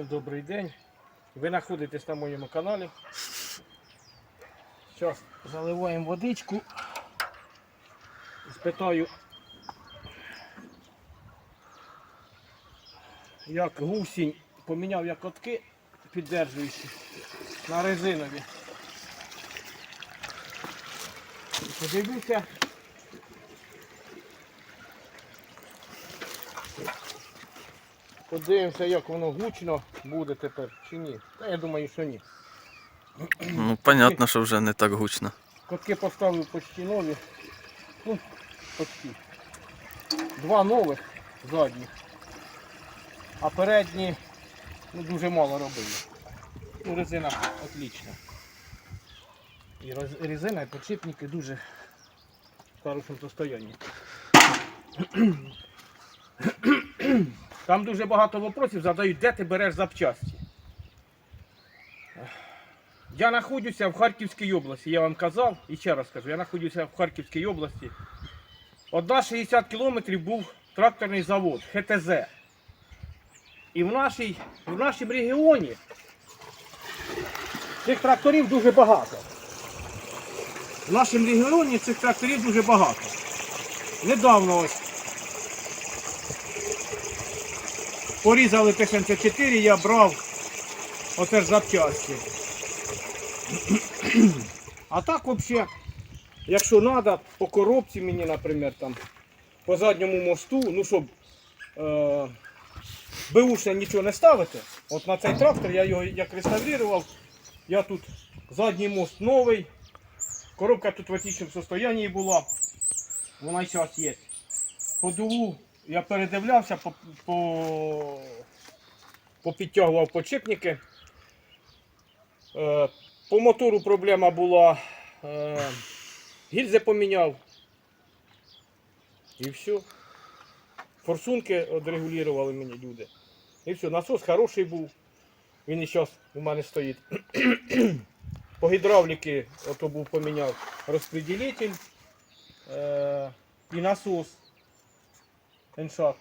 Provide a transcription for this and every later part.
Всім добрий день. Ви знаходитесь на моєму каналі. Зараз заливаємо водичку. Спитаю, як гусінь поміняв я котки піддержуючі на резинові. І Подивимося, як воно гучно буде тепер чи ні. Та я думаю, що ні. Ну, понятно, що вже не так гучно. Котки поставив почти нові. Ну, почти. Два нових задніх. А передні ну, дуже мало робили. Ну, резина отлічна. І резина і подшипники дуже в хорошому состоянні. Там дуже багато вопросів задають, де ти береш запчасті. Я знаходжуся в Харківській області, я вам казав і ще раз кажу, я знаходжуся в Харківській області. Одна 60 кілометрів був тракторний завод ХТЗ. І в, нашій, в нашому регіоні цих тракторів дуже багато. В нашому регіоні цих тракторів дуже багато. Недавно ось порізали Т-74, я брав оце ж запчасті. А так взагалі, якщо треба, по коробці мені, наприклад, там, по задньому мосту, ну щоб е, беушне нічого не ставити, от на цей трактор я його як реставрував, я тут задній мост новий, коробка тут в отличному состоянні була, вона зараз є. По дулу я передивлявся, по, по, попідтягував подшипники. Е, по мотору проблема була. Е, гільзи поміняв. І все. Форсунки відрегулювали мені люди. І все, насос хороший був. Він і зараз у мене стоїть. По гідравліки ото був поміняв розпреділитель е, і насос. Еншак.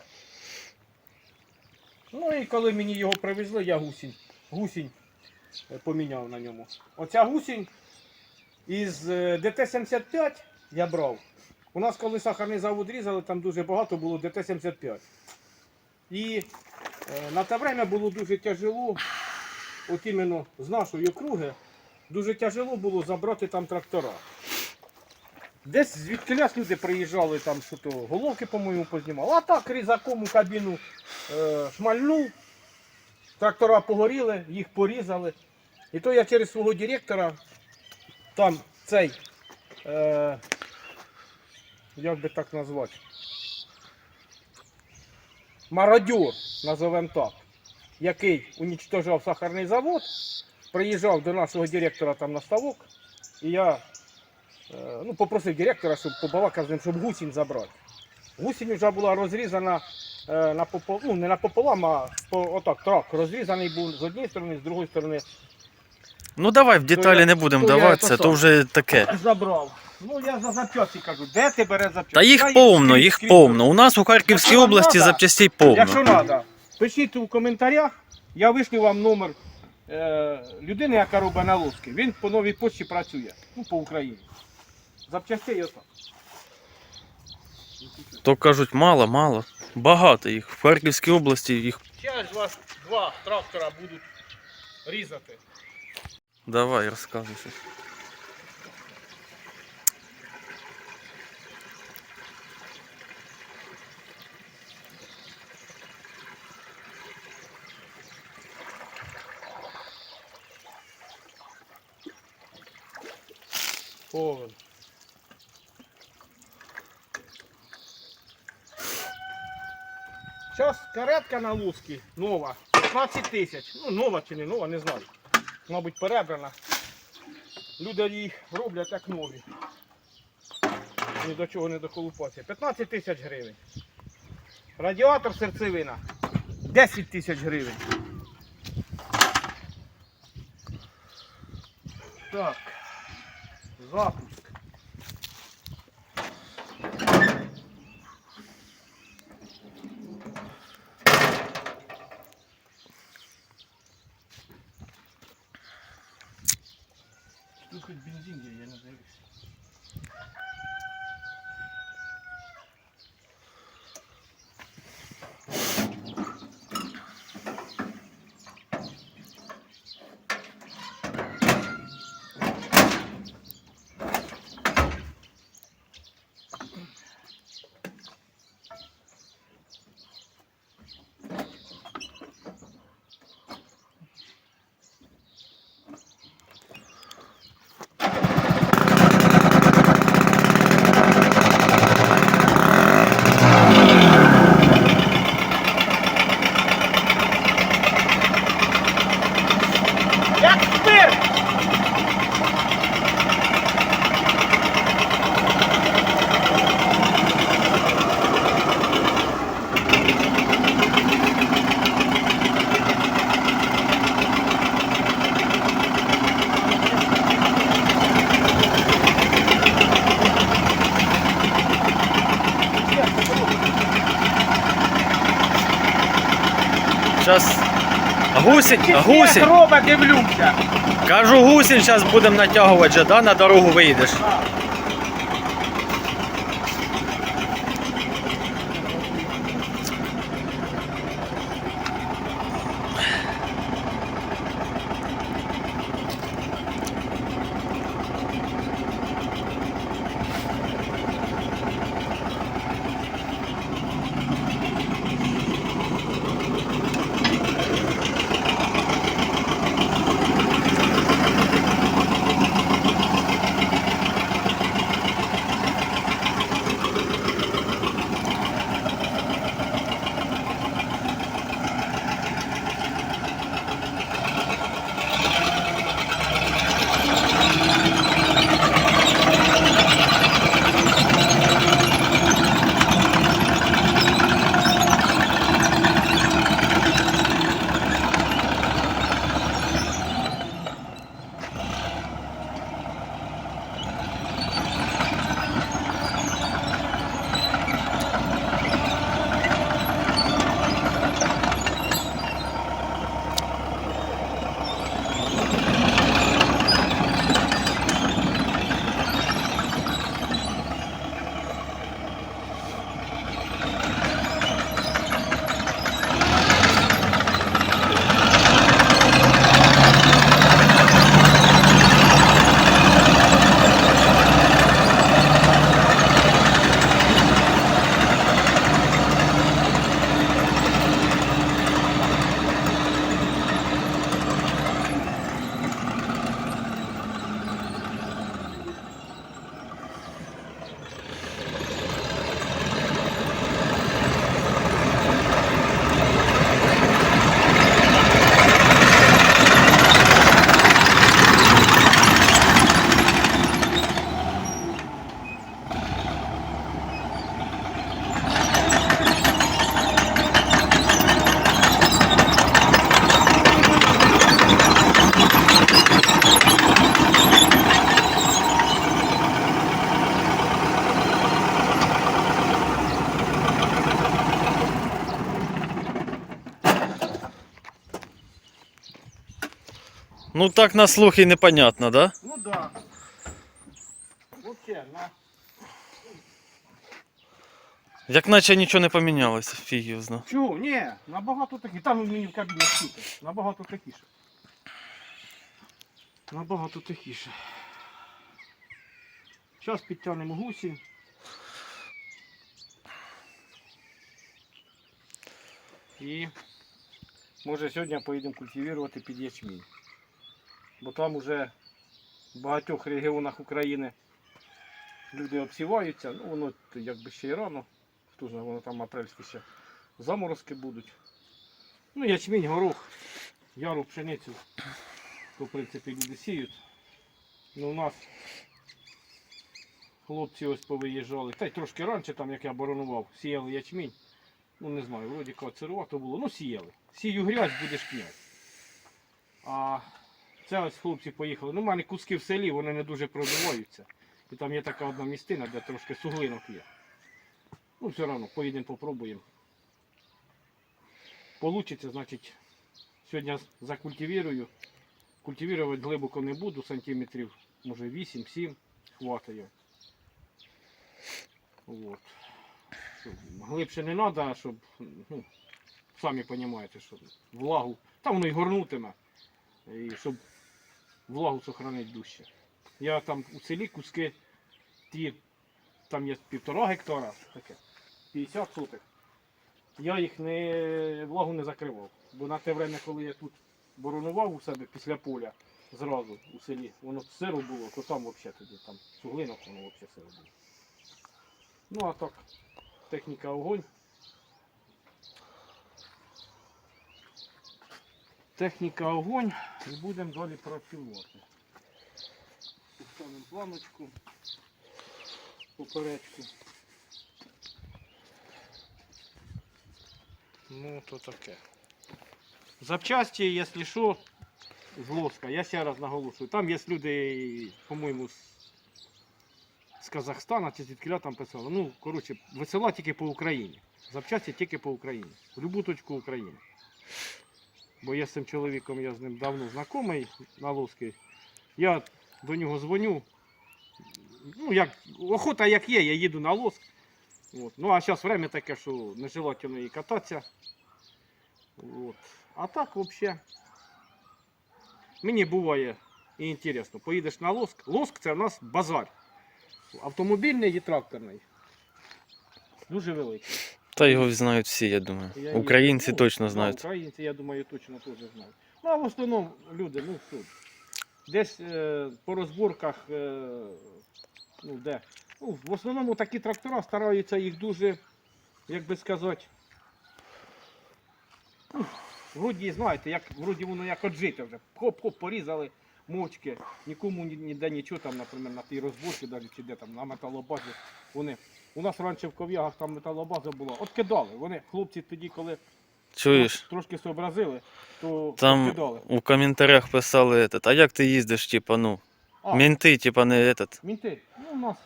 Ну і коли мені його привезли, я гусінь. Гусінь е, поміняв на ньому. Оця гусінь із е, ДТ-75 я брав. У нас коли сахарний завод різали, там дуже багато було ДТ-75. І е, на те время було дуже тяжело, от іменно з нашої округи, дуже тяжело було забрати там трактора. Десь звідкилясь люди приїжджали, там що то головки, по-моєму, познімали. А так різаком у кабіну е, шмальнув, трактора погоріли, їх порізали. І то я через свого директора, там цей, е, як би так назвати, мародьор, назовемо так, який унічтожав сахарний завод, приїжджав до нашого директора там на ставок, і я ну, попросив директора, щоб побалакав з ним, щоб гусінь забрати. Гусінь вже була розрізана е, напопол, ну, не напополам, а по, отак, трак розрізаний був з однієї сторони, з другої сторони Ну давай в деталі я- не будемо то я даватися, це то вже таке. забрав. Ну я за запчасті кажу, де ти береш запчасті? Та їх повно, скрізь- їх скрізь повно. У нас у Харківській Якщо області надо, запчастей Якщо повно. треба, пишіть у коментарях, я вишлю вам номер е, людини, яка робить налоски. Він по новій почті працює, ну по Україні. Запчастей отак. То кажуть, мало, мало. Багато їх. В Харківській області їх. Зараз вас два трактора будуть різати. Давай, розказуй щось. Повен. Зараз каретка на Луцькій нова. 15 тисяч. Ну, нова чи не нова, не знаю. Мабуть, перебрана. Люди їх роблять як нові. Ні до чого не доколупаться. 15 тисяч гривень. Радіатор серцевина. 10 тисяч гривень. Так. Запуск. Зараз гусінь, гусінь. дивлюся. Кажу, гусінь зараз будемо натягувати же, да? на дорогу вийдеш. Ну так на слух і непонятно, да? Ну да. Вообще, на. Як наче нічого не помінялося, фіг його зна. Чого? Ні, набагато такі. Там мені в кабіні чути. Набагато такіше. Набагато тихіше. Зараз підтягнемо гусі. І може сьогодні поїдемо культивувати під ячмінь. Бо там уже в багатьох регіонах України люди обсіваються, ну воно якби ще й рано. Хто знає, воно там апрельські ще заморозки будуть. Ну, ячмінь, горох, яру, пшеницю, то в принципі люди сіють. Ну, у нас хлопці ось повиїжджали. Та й трошки раніше, там, як я боронував, сіяли ячмінь. Ну не знаю, вроді кацерувато було, ну сіяли. Сію грязь, будеш п'ять. А це ось хлопці поїхали. Ну, в мене куски в селі, вони не дуже пробиваються. І там є така одна містина, де трошки суглинок є. Ну, все одно, поїдемо, попробуємо. Получиться, значить, сьогодні закультивірую. Культивірувати глибоко не буду, сантиметрів, може 8-7 хватає. От. Глибше не треба, щоб, ну, самі розумієте, що влагу, там воно і горнутиме, і щоб влагу сохранити дужче. Я там у селі куски, ті, там є півтора гектара, таке, 50 сотих. Я їх не, влагу не закривав. Бо на те время, коли я тут боронував у себе після поля зразу у селі, воно сиро було, то там взагалі тоді там суглинок воно взагалі сиро було. Ну а так, техніка огонь. Техніка огонь і будемо далі працювати. Поставимо планочку, поперечку. Ну, то таке. Запчасті, якщо що, з Лоска, я ще раз наголошую. Там є люди, по-моєму, з Казахстана чи звідкіля там писали. Ну, коротше, висила тільки по Україні. Запчасті тільки по Україні. В будь-яку точку України. Бо я з цим чоловіком, я з ним давно знайомий на Луцькій. Я до нього дзвоню. Ну, як, охота як є, я їду на Лоск. От. Ну, а зараз время таке, що нежелательно і кататися. От. А так взагалі. Мені буває і інтересно. Поїдеш на Лоск. Лоск це в нас базар. Автомобільний і тракторний. Дуже великий. Та його знають всі, я думаю. Я Українці. Ну, точно знають. Українці, я думаю, точно теж знають. Ну, а в основному люди, ну що, десь е, по розборках, е, ну де. Ну, в основному такі трактора стараються їх дуже, як би сказати, ну, вроді, знаєте, як, вроді воно як отжите вже. Хоп-хоп, порізали мовчки, нікому ніде нічого там, наприклад, на тій розборці, навіть чи де там на металобазі. Вони. У нас раніше в ков'ягах там металобаза була. От кидали. Вони, хлопці тоді, коли Чуєш? трошки сообразили, то Там кидали. у коментарях писали этот, а як ти їздиш, типа, ну, А, мінти, типа, не этот. мінти. Ну, у нас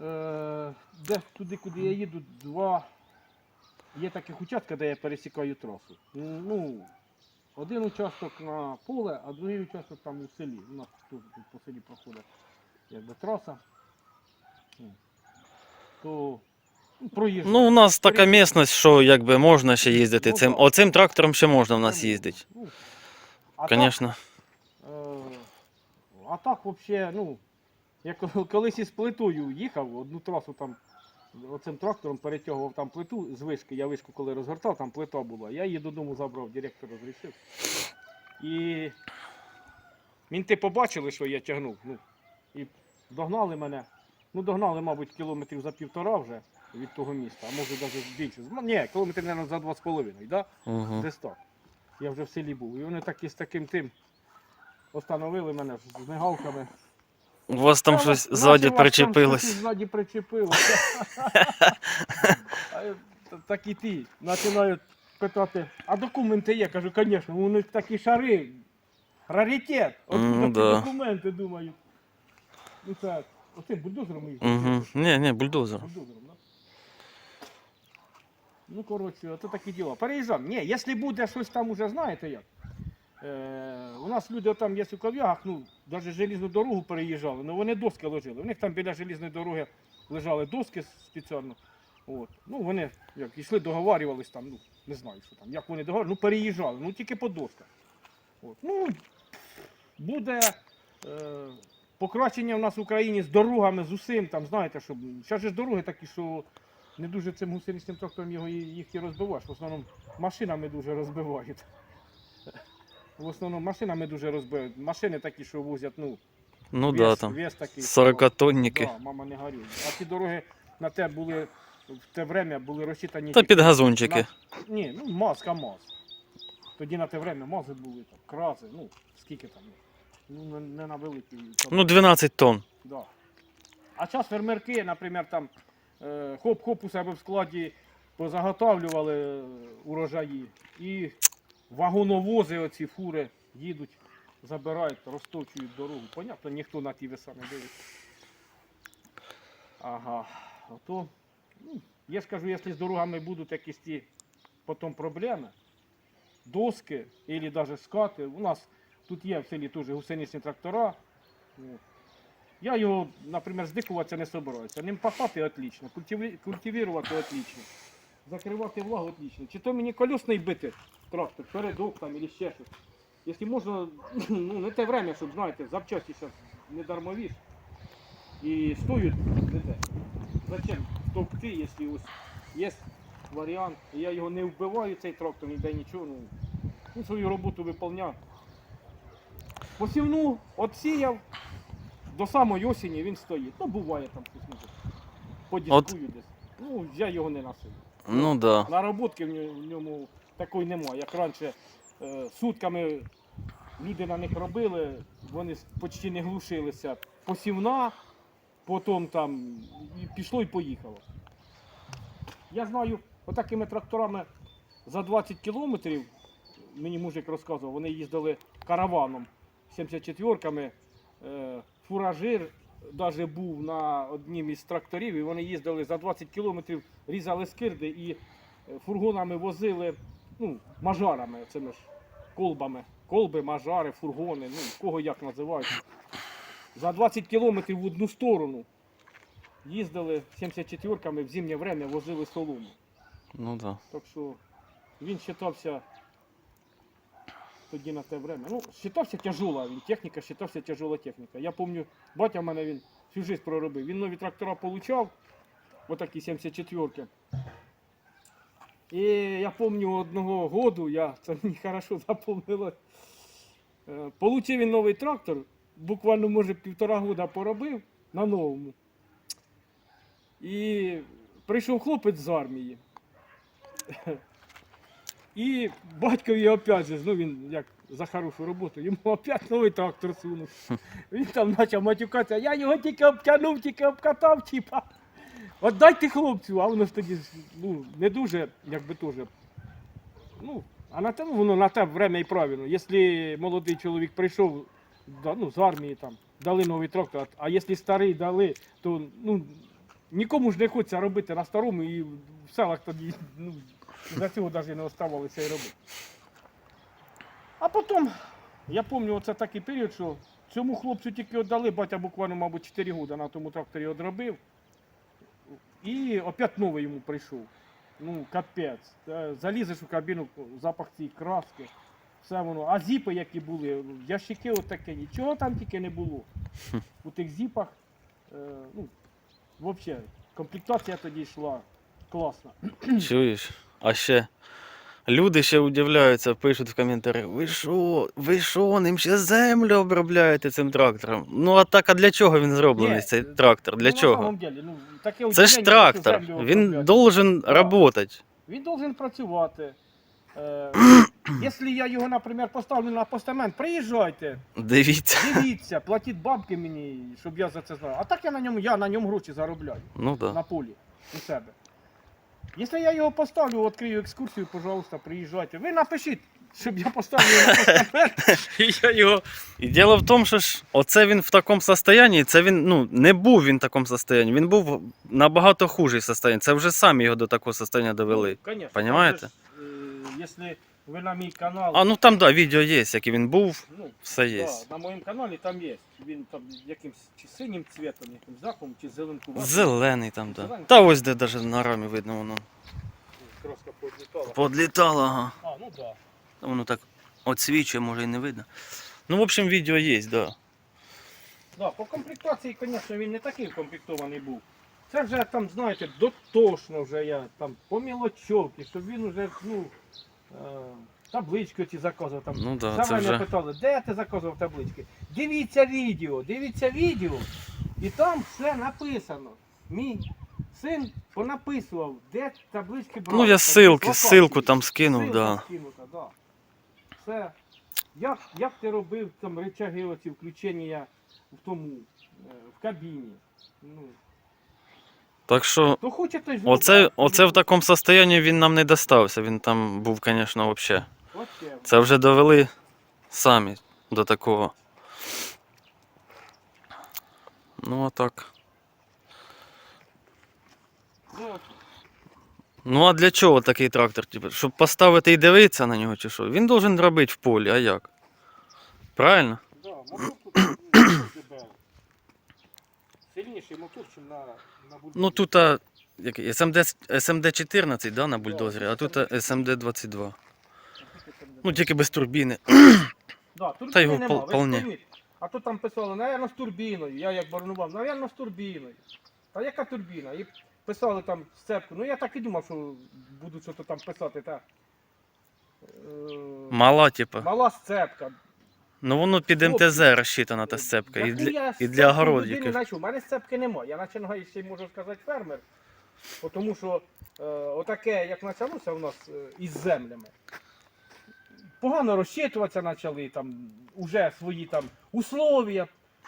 е, десь туди, куди я їду, два. Є таких участків, де я пересікаю трасу. Ну, один участок на поле, а другий участок там у селі. У нас тут по селі проходить якби траса. Ну, То ну. Ну, у нас така місцевість, що якби можна ще їздити Ну, цим. да. Оцим трактором ще можна в нас їздити. Ну, а так, Звісно. Е, А так взагалі, ну, я коли- колись із плитою їхав, одну трасу там оцим трактором перетягував там плиту з вишки, я вишку коли розгортав, там плита була. Я її додому забрав, директор розрішив. І мінти побачили, що я тягнув. Ну, і догнали мене. Ну, догнали, мабуть, кілометрів за півтора вже від того міста, а може навіть більше. Ні, кілометрів, мабуть, за два з половиною, да? Угу. Десь так. Я вже в селі був. І вони такі з таким тим остановили мене з мигалками. У вас там щось ззаді причепилось. Ззаді причепилося. Так і ті починають питати, а документи є? Кажу, звісно, у них такі шари. Раритет. От Ну, такі да. документи думаю. Ну так, оцим бульдозером їх. Угу. Ні, ні, бульдозер. Бульдозером, да? Ну, коротше, ото такі діла. Переїжджаємо. Ні, якщо буде щось там уже, знаєте як. Е, у нас люди там є у ков'ягах, ну, навіть желізну дорогу переїжджали, ну вони доски ложили. У них там біля желізної дороги лежали доски спеціально. От. Ну, вони як, йшли, договарювались там, ну, не знаю, що там, як вони договарювали, ну переїжджали, ну тільки по досках. От. Ну, буде е, покращення в нас в Україні з дорогами, з усім, там, знаєте, щоб. Зараз ж дороги такі, що не дуже цим гусеничним трактором його, їх і розбиваєш. В основному машинами дуже розбивають. В основному машинами дуже розбивають. Машини такі, що возять, ну, Ну вес, да, там. вес такий. 40-тонники. Да, мама не горює. А ті дороги на те були в те время були розчитані. Та під газончики. на- Ні, ну маска МАЗ, Тоді на те время МАЗи були, там, крази, ну, скільки там. Ну, не, на великі. там, Ну, 12 тонн. Да. А зараз фермерки, наприклад, там е, хоп-хоп у себе в складі позаготавлювали е, урожаї. І вагоновози, оці фури їдуть, забирають, розточують дорогу. Понятно, ніхто на ті веса не дивиться. Ага. Ото, ну, я ж кажу, якщо з дорогами будуть якісь ті потім проблеми, доски або навіть скати, у нас тут є в селі теж гусеничні трактора. Я його, наприклад, здикуватися не собираюся. Ним пахати отлично, культивувати отлично, закривати влагу отлично. Чи то мені колесний бити трактор, передок там або ще щось. Якщо можна, ну не те время, щоб знаєте, запчасті зараз не дармові. І стоять не те. Зачем товкти, якщо ось є варіант. Я його не вбиваю, цей трактор, ніде нічого. Ну, свою роботу виконує. Посівну отсіяв, до самої осені він стоїть. Ну, буває там щось може. Подіскую десь. Ну, я його не носив. Ну да. Нароботки в ньому, в ньому такої немає. Як раніше е, сутками люди на них робили, вони почти не глушилися. Посівна, потім там і пішло і поїхало. Я знаю, отакими тракторами за 20 кілометрів, мені мужик розказував, вони їздили караваном 74-ками. Е, фуражир навіть був на однім із тракторів, і вони їздили за 20 кілометрів, різали скирди і е, фургонами возили ну, мажарами, цими ж колбами. Колби, мажари, фургони, ну, кого як називають. За 20 кілометрів в одну сторону їздили 74-ками в зимнє время, возили солому. Ну да. Так що він вважався тоді на те время. Ну, вважався тяжола він, техніка вважався тяжола техніка. Я пам'ятаю, батя в мене він всю життя проробив. Він нові трактора получав, отакі 74-ки. І я пам'ятаю одного году, я, це мені хорошо запомнилось. Е, Получив він новий трактор, буквально, може, півтора года поробив на новому. І прийшов хлопець з армії. І батькові опять же, ну він як за хорошу роботу, йому опять новий трактор сунув. Він там почав матюкатися, я його тільки обтягнув, тільки обкатав, типа. От дайте хлопцю, а воно ж тоді ну, не дуже, якби теж. Ну, а на те, ну, воно на те время і правильно. Якщо молодий чоловік прийшов ну, з армії, там, дали новий трактор, а якщо старий дали, то ну, нікому ж не хочеться робити на старому і в селах тоді ну, за цього навіть не оставалося і робити. А потім, я пам'ятаю, оце такий період, що цьому хлопцю тільки віддали, батя буквально, мабуть, 4 роки на тому тракторі одробив. І опять новий йому прийшов. Ну, капець. Залізеш у кабіну, запах цієї краски, все воно. А зіпи, які були, ящики отаке, нічого там тільки не було. У тих зіпах, е, ну, взагалі, комплектація тоді йшла класна. Чуєш? А ще люди ще удивляються, пишуть в коментарях, ви що, ви що, ним ще землю обробляєте цим трактором? Ну а так, а для чого він зроблений, Ні, цей трактор? Для ну, На чого? самом деле, ну, таке Це ж удивлення, що трактор, землю він обробляють. должен Да. работати. Він должен працювати. Е, якщо я його, наприклад, поставлю на постамент, приїжджайте, Дивіться. дивіться, платіть бабки мені, щоб я за це знав. А так я на ньому, я на ньому гроші заробляю Ну на да. полі у себе. Якщо я його поставлю, відкрию екскурсію, пожалуйста, приїжджайте. Ви напишіть, щоб я поставив його на постамент. І я його. І діло в тому, що ж оце він в такому состоянні, це він ну, не був він в такому состоянні, він був набагато хужий состоянні. Це вже самі його до такого состояння довели. Конечно, Понимаєте? там же ж, е, Якщо ви на мій канал. А ну там, да, відео є, який він був, ну, все є. Да, на моєму каналі там є. Він там якимсь чи синім цвітом, якимсь захом, чи зеленкуватим. Зелений там, да. Та ось де навіть на рамі видно воно. Краска подлітала. Подлітало, ага. А, ну да. Та Воно так отсвічує, може і не видно. Ну, в общем, відео є, да. Да, по комплектації, звісно, він не такий комплектований був. Це вже там, знаєте, дотошно вже я там по мілочовки, щоб він вже, ну, таблички ці заказував там. Ну да, Саме це мене вже. питали, де ти заказував таблички? Дивіться відео, дивіться відео, і там все написано. Мій син понаписував, де таблички брав. Ну, я ссылки, ссылку там скинув, Ссылка да. скинута, да. Все. Як, як ти робив там речаги оці включення в тому, е, в кабіні? Ну, так що, то хоче той оце, оце в такому состоянні він нам не достався. Він там був, звісно, взагалі. Це вже довели самі до такого. Ну, а так. Ну, Ну а для чого такий трактор? Типу, щоб поставити і дивитися на нього чи що? Він должен робити в полі, а як? Правильно? да, мотор тут ну, ДБ. Сильніший мотор, ніж на, на бульдозері. Ну тут а, який, SMD, SMD 14, да, на бульдозері, а тут SMD 22. Ну тільки без турбіни. Да, турбіни Та його нема, пол- ви ж полне. А то там писали, напевно, з турбіною. Я як барнував, напевно, з турбіною. Та яка турбіна? І писали там сцепку. Ну я так і думав, що будуть щось там писати. Та, е, Мала, типу. мала сцепка. Ну воно під МТЗ розчитана та сцепка. І для, я і для людини огородників. У мене сцепки немає. Я починаю ще й можу сказати фермер. Бо Тому що е, отаке, як почалося у нас е, із землями. Погано розчитуватися почали, там, уже свої там условия.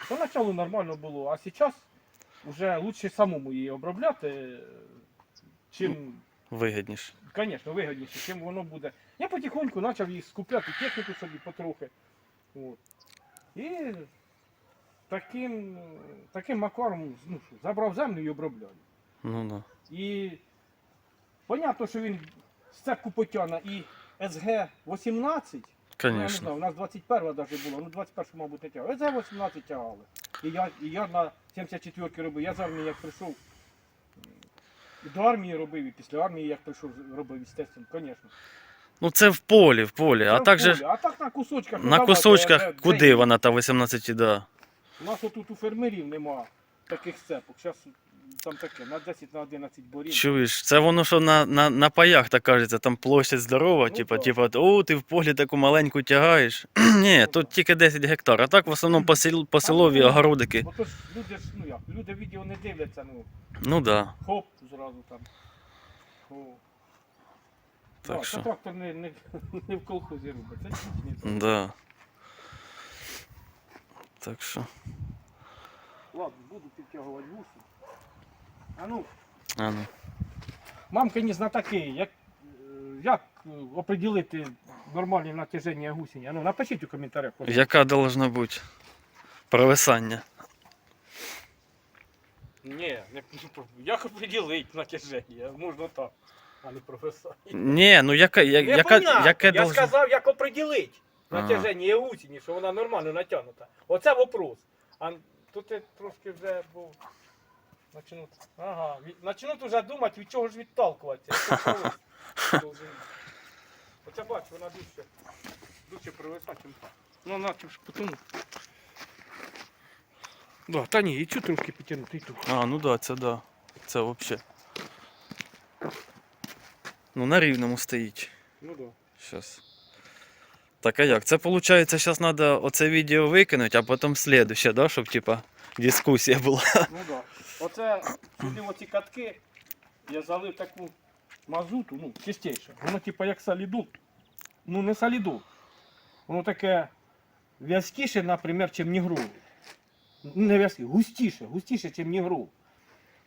Поначалу нормально було, а зараз вже краще самому її обробляти, е, чим, Вигідніше. звісно, вигідніше, чим воно буде. Я потихоньку почав їх скупляти, техніку собі потрохи. От. І таким, таким макаром ну, забрав землю і обробляю. Ну да. І понятно, що він сцепку потягне і СГ-18, ну, я не Звісно. знаю, у нас 21 навіть було, ну 21 мабуть, не тягали. СГ-18 тягали. І я, і я на 74 робив, я з армії як прийшов. І до армії робив, і після армії як прийшов, робив, естественно, звісно. Ну це в полі, в полі. А Це так в же полі. а так на кусочках. ну, на кусочках, де- куди де- вона та 18, да. У нас отут у фермерів нема таких сцепок. Зараз там таке, на 10 на 11 борів. Чуєш, це воно що на, на, на паях так кажеться, там площадь здорова, Ну, типа, так. типа, о, ти в полі таку маленьку тягаєш. Ні, Ну, тут тільки 10 гектар, а так в основному по, сел, по селові ну, огородики. Бо то ж люди ж, ну як, люди відео не дивляться, ну, Ну да. хоп, зразу там. О. Так що. Трактор не, не, не в колхозі робить, це трактор. Да. Так що. Ладно, буду підтягувати вуси. А ну, А ну. мамкині знатоки, як, е, як е, оприділити нормальне натяження гусені? А ну, напишіть у коментарях. Яка должна бути провисання? Ні, не, як оприділити натяження? Можна так, а не професор. Ні, ну яка, я, Не яка, понятно. яке Я должна... сказав, як оприділити Ага. натяження гусені, що вона нормально натягнута. Оце вопрос. А тут я трошки вже був. Начнуть, ага, від- начнуть вже думати, від чого ж відталкуватися. Це. Оце бач, вона дужче, дужче привисла, чим та. Ну, вона чим ж потім. Да, та ні, і цю трошки підтягнути, і ту. А, ну да, це да. Це взагалі. Ну на рівному стоїть. Ну да. Щас. Так, а як? Це виходить, зараз треба оце відео викинути, а потім слідуще, да? щоб типа дискусія була. Ну да. Оце сюди оці катки я залив таку мазуту, ну, чистіше. Воно типа як солідол. Ну не солідол. Воно таке в'язкіше, наприклад, чим нігру. Ну, Не в'язке, густіше, густіше, чим нігру.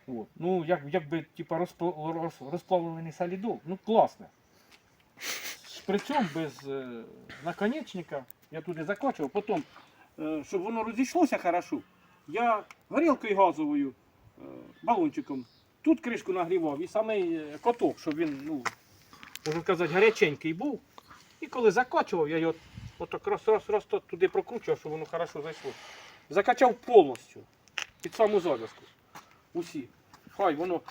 От. Ну, як, якби типа розпла- роз- розплавлений солідол. Ну, класне. Шприцом без е, наконечника я туди закачував, потім, е, щоб воно розійшлося хорошо, я горілкою газовою, е, балончиком, тут кришку нагрівав і самий е, коток, щоб він, ну, можна сказати, гаряченький був. І коли закачував, я його отак раз, раз, раз туди прокручував, щоб воно хорошо зайшло. Закачав повністю, під саму зав'язку. Усі. Хай воно,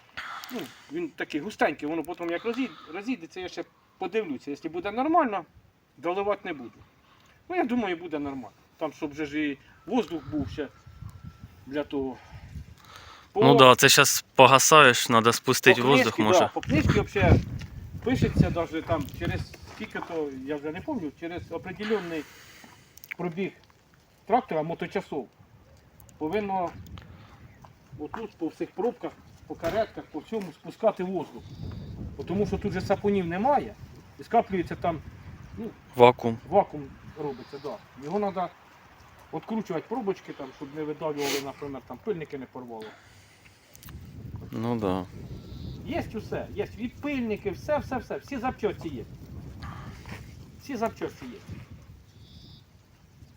ну, він такий густенький, воно потім як розійдеться, я ще подивлюся. Якщо буде нормально, доливати не буду. Ну, я думаю, буде нормально. Там, щоб же ж і воздух був ще для того. По- Ну да, це зараз погасаєш, треба спустити воздух, може. Да, по книжці взагалі пишеться даже там через скільки то, я вже не пам'ятаю, через определенний пробіг трактора моточасов. Повинно отут по всіх пробках, по каретках, по всьому спускати воздух. Бо Тому що тут же сапунів немає і скаплюється там Вакуум. вакуум робиться, да. Його треба відкручувати пробочки, там, щоб не видавлювали, наприклад, там пильники не порвало. Ну да. Є усе, є і пильники, все, все, все, всі запчасті є. Всі запчасті є.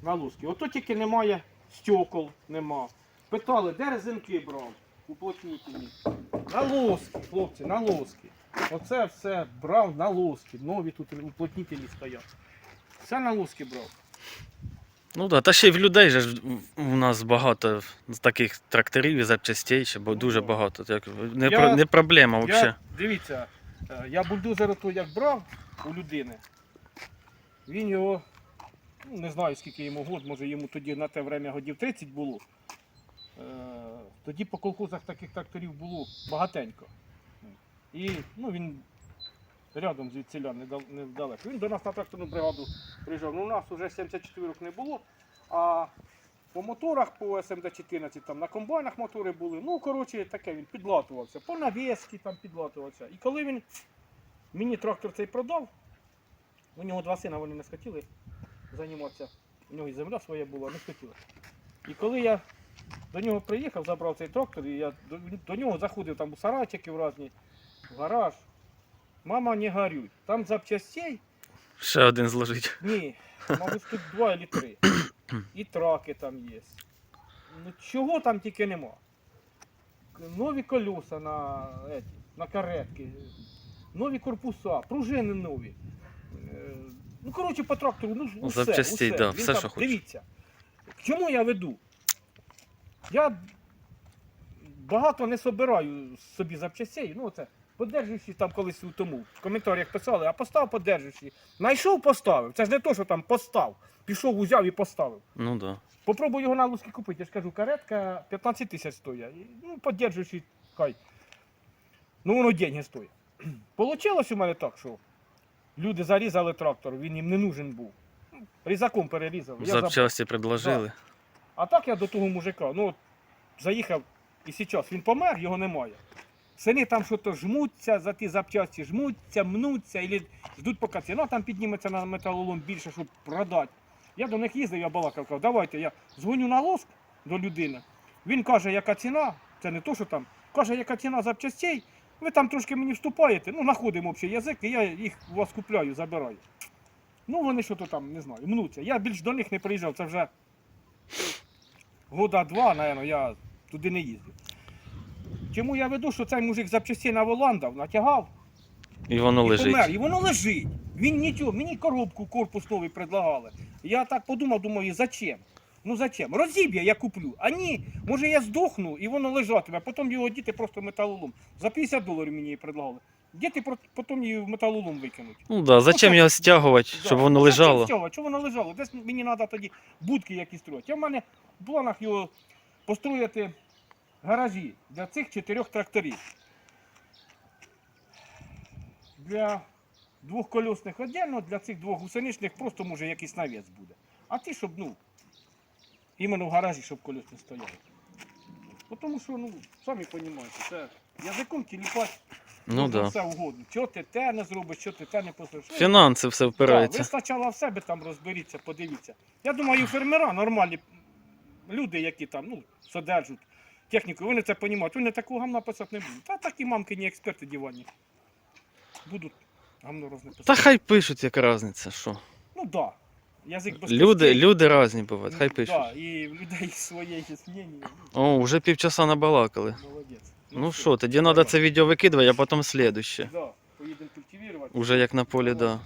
На луски. Ото тільки немає стекол, нема. Питали, де резинки брав? Уплотнітельні. На лоски, хлопці, на лоски. Оце все брав на лоски. Нові тут уплотнітелі стоять. Все на лоски брав. Ну да, та ще й в людей же ж у нас багато таких тракторів і запчастей, ще, бо Ну дуже багато. Так, не, Я- про- не проблема взагалі. Я, дивіться, е, я бульдозер ото як брав у людини, він його, ну, не знаю скільки йому год, може йому тоді на те время годів 30 було. Е, Тоді по колхозах таких тракторів було багатенько. І ну, він рядом звідсіля недал- недалеко. Він до нас на тракторну бригаду приїжджав. Ну, у нас вже 74 не було. А по моторах, по СМД-14, там на комбайнах мотори були. Ну, коротше, таке він підлатувався. По навіски там підлатувався. І коли він мені трактор цей продав, у нього два сина вони не схотіли займатися. У нього і земля своя була, не схотіли. І коли я до нього приїхав, забрав цей трактор, і я до, до нього заходив там у сарайчики в різні, в гараж. Мама, не горюй. Там запчастей Ще один зложить. ні, мабуть, тут два або три. І траки там є. Ну чого там тільки нема. Нові колеса на, еті, на каретки, нові корпуса, пружини нові. Е, коротше, по трактору, ну, усе, Запчастей, усе. да, Він все, там- що хочеш. Дивіться. К чому я веду? Я багато не собираю собі запчастей. Ну, оце, подержуючи там колись у тому, в коментарях писали, а постав подержуючи. Найшов, поставив. Це ж не то, що там постав. Пішов, узяв і поставив. Ну да. Попробуй його на луски купити. Я ж кажу, каретка 15 тисяч стоїть. Ну, подержуючи, хай. Ну, воно деньги стоїть. Получилось у мене так, що люди зарізали трактор, він їм не нужен був. Різаком перерізали. Запчасті предложили. А так я до того мужика, ну от заїхав і зараз він помер, його немає. Сини там що-то жмуться за ті запчасті, жмуться, мнуться, і ждуть поки ціна там підніметься на металолом більше, щоб продати. Я до них їздив, я балакав, кажу, давайте я дзвоню на лоск до людини. Він каже, яка ціна, це не то, що там, каже, яка ціна запчастей, ви там трошки мені вступаєте, ну, знаходимо общий язик, і я їх у вас купляю, забираю. Ну, вони що то там, не знаю, мнуться. Я більш до них не приїжджав, це вже года два, напевно, я туди не їздив. Чому я веду, що цей мужик запчастей на Воландав натягав І воно і лежить. помер, і воно лежить. Він нічого, мені коробку корпус новий предлагали. Я так подумав, думаю, зачем? Ну зачем? Розіб'я я куплю. А ні, може я здохну і воно лежатиме, а потім його діти просто металолом. За 50 доларів мені її предлагали. Діти про- потім її в металолом викинуть. Ну да, зачем його стягувати, Да. щоб воно Ну, лежало? стягувати? Чого воно лежало? Десь мені треба тоді будки якісь строїти. Я в мене в планах його построїти гаражі для цих чотирьох тракторів. Для двохкольосних віддільно, для цих двох гусеничних просто може якийсь навіс буде. А ті, щоб, ну, іменно в гаражі, щоб колесні стояли. Тому що, ну, самі розумієте, це язиком тіліпати Ну да. все угодно. Чого ти те не зробиш, що ти те не послухаєш. Ну, Фінанси все так, ви спочатку в себе там розберіться, подивіться. Я думаю, фермера нормальні люди, які там ну, содержать техніку, вони це розуміють. Вони такого гамна писати не будуть. Та такі мамкині експерти дівані. Будуть гамно розне писати. Та хай пишуть, яка різниця, що. Ну так. Да. Язик без Люди, люди різні бувають, хай Да, пишуть. і в людей своє є мнення. О, вже півчаса набалакали. Ну, молодець. Ну що, тоді треба це відео викидувати, а потім слідуще. Да, поїдемо культивувати. Уже як на полі, так. да.